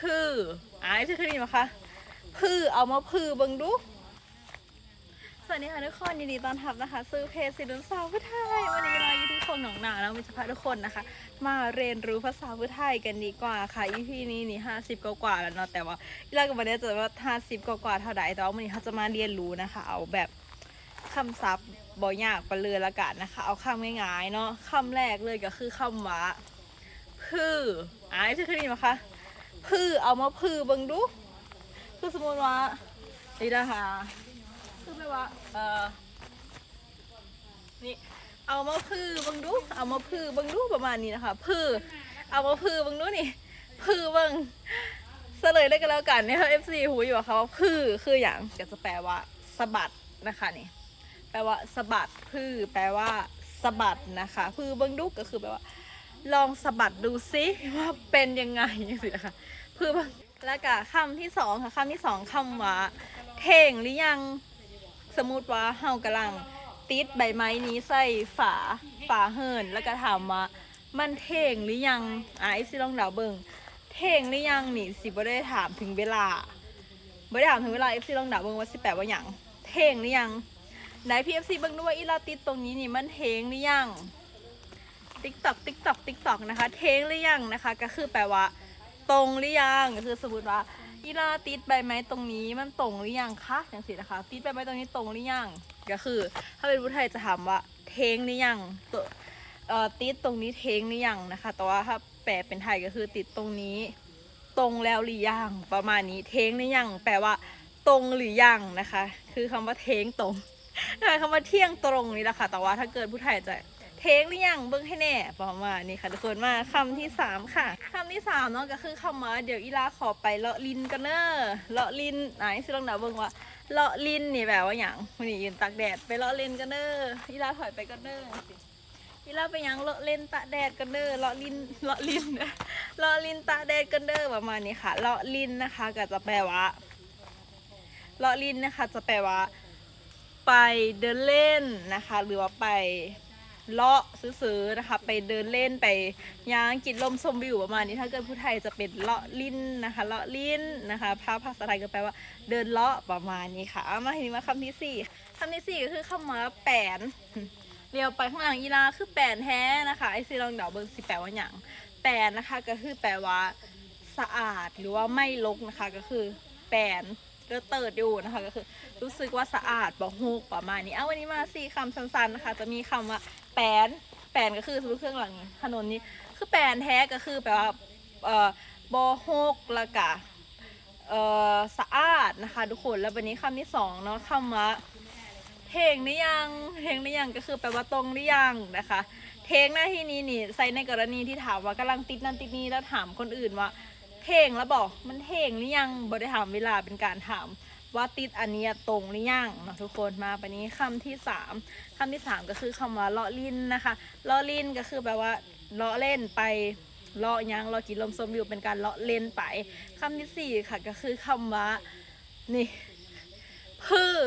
พืออ่าชื่อคดีไหมคะพือเอามาพือเบิ่งดู สวัสดีค่ะทุกคนยินดีต้อนรับนะคะซื้อเพจสิลุนสาวพุทไทย วันนี้เราอยู่ที่โคงหนองนาแล้วมีจะพาทุกคนนะคะ มาเรียนรู้ภาษาพุทไทยกันดีกว่าค่ะ EP นี้นี่ห้าสิบกว่าแล้วเนาะแต่ว่าอีลากับวันนี้จะว่าห้าสิบกว่าเท่าใดแต่ว่าวันนี้เขาจะมาเรียนรู้นะคะ เอาแบบคำศัพท์บ่อยากไปเลยละกันนะคะ เอาคำง่ายๆเนาะคำแรกเลยก็คือคำว่าพืออ่าชื่อคดีไหมคะ พือเอามาพือเบิ่งดู คือสมมติว่านี่นะคะคือแปลว่าเออนี่เอามาพือเบังดู เอามาพือเบังดูประมาณนี้นะคะพือเอามาพือเบังดูนี่พือเบังเสลยได้กันแล้วกันเนี่ยเอฟซีหูอยู่กับเขาว่าพือคืออย่างก็จะแปลว่าสะบัดนะคะนี่แปลว่าสะบัดพือแปลว่าสะบัดนะคะพือเบังดูก็คือแปลว่า ลองสะบัดดูซิว่าเป็นยังไงสินะคะพือแล้วก็คำที่สองค่ะคำที่สองคำว่าเท่งหรือยังสมมติว่าเฮากำลังติดใบไม้นี้ใส่ฝาฝาเหินแล้วก็ถามว่ามันเท่งหรือยังอะไอซิลองเดาเบิงเท่งหรือยังนี่สิบ่ได้ถามถึงเวลาบ่ได้ถามถึงเวลาเอฟซีลองเดาเบิงว่าสิแปลว่าหยังเท่งหรือยังไหนพีเอฟซีเบิงด้วยอีลาติดตรงนี้นี่มันเท่งหรือยัง ติ๊กตอกติ๊กตอกติ๊กตอกนะคะ เทงหรือยังนะคะ ก็คือแปลว่า ตรงหรือยังก็คือสมมติว่าอีลาติดใบไม้ตรงนี้มันตรงหรือยังคะอย่างสินะคะ ติดใบไม้ตรงนี้ตรงหรือยังก็คือ ถ้าเป็นผู้ไทยจะถามว่า เทงหรือยังตัวเอ่อติดตรงนี้เทงหรือยังนะคะ แต่ว่าถ้าแปลเป็นไทยก็คือติดตรงนี้ ตรงแล้วหรือยังประมาณนี้เทงหรือยังแปลว่า ตรงหรือยังนะคะ คือคำว่าเทงตรงคะคำว่าเที่ยงตรงนี่แหละค่ะ แต่ว่าถ้าเกิดผู้ไทยจะ เทงหรือยังเบิ้งให้แน่ประมาณนี้ค่ะทุกคนมาคำที่สามค่ะคำที่สามเนาะก็คือคำว่าเดี๋ยวอีลาขอไปเลาะลินกันเนอะเลาะลินไหนสิลองเดาเบิ้งว่าเลาะลินนี่แบบว่าอย่างวันนี้ยืนตากแดดไปเลาะลินกันเนอะอีลาถอยไปกันเนอะอีลาไปยังเลาะเล่นตากแดดกันเนอเลาะลินเลาะลินเลาะลินตากแดดกันเนอประมาณนี้ค่ะเลาะลินนะคะก็จะแปลว่าเลาะลินนะคะจะแปลว่า ไปเดินเล่นนะคะ หรือว่าไป เลาะซื้อๆนะคะ ไปเดินเล่นไปย่างกินลมชมวิวประมาณนี้ถ้าเกิดผู้ไทยจะเป็นเลาะลิ้นนะคะ เลาะลิ้นนะคะภาพภาษาไทยก็แปลว่าเดินเลาะประมาณนี้ค่ะมาทีนี้มาคำที่สี่คำที่สี่ก็คือคำว่าแปนเรียวไปข้างหลังอีลาคือแปนแท้นะคะไอซีลองเดาเบิงสิแปลว่าอย่างแปนนะคะก็คือแปลว่าสะอาดหรือว่าไม่รกนะคะก็คือแปนเลือเติร์ดอยู่นะคะก็คือ รู้สึกว่าสะอาดบ่ฮูกประมาณนี้เอาวันนี้มาสี่คำสั้นๆนะคะ จะมีคำว่า แปนแปนก็คือสมมติเครื่องหลังนี้ถนนนี้ คือแปนแท้ก็คือแปลว่าเอ่อบอฮกล้วก็เอ่อสะอาดนะคะทุกคนแล้ววันนี้คำที่สองเนาะคำว่าเทงหรือยังเทงหรือยังก็คือแปลว่าตรงหรือยังนะคะเทงหน้าที่นี้นี่ใส่ในกรณีที่ถามว่ากำลังติดนั่นติดนี้แล้วถามคนอื่นว่าเทงแล้วบอกมันเทงหรือยังบ่ได้ถามเวลาเป็นการถาม ว่าติดอันนี้ตรงหรือยังเนาะทุกคนมาไปนี้คำที่สามคำที่สามก็คือคำว่าเลาะลิ้นนะคะเลาะลิ้นก็คือแปลว่าเลาะเล่นไปเลาะยังเลาะกินลมสมวิวเป็นการเลาะเล่นไปคำที่สี่ค่ะก็คือคำว่านี่พือ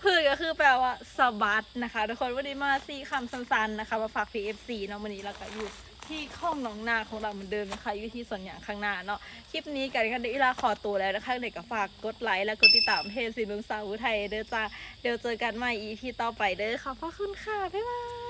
พือก็คือแปลว่าสะบัดนะคะ ทุกคนวันนี้มาสี่คำสั้นๆนะคะ มาฝาก PFC เนาะวันนี้เราก็อยู่ ที่ข้องน้องนาของเราเหมือนเดิมนะคะอยู่ที่สวนอย่างข้างหน้าเนาะคลิปนี้กันกันเดี๋ยวอีลาขอตัวแล้วนะคะเด็กก็ฝากกดไลค์และกดติดตามเพจสีนุ่งสาวไทยเด้อจ้าเดี๋ยวเจอกันใหม่อีพีต่อไปเด้อขอบพระคุณค่ะบ๊ายบาย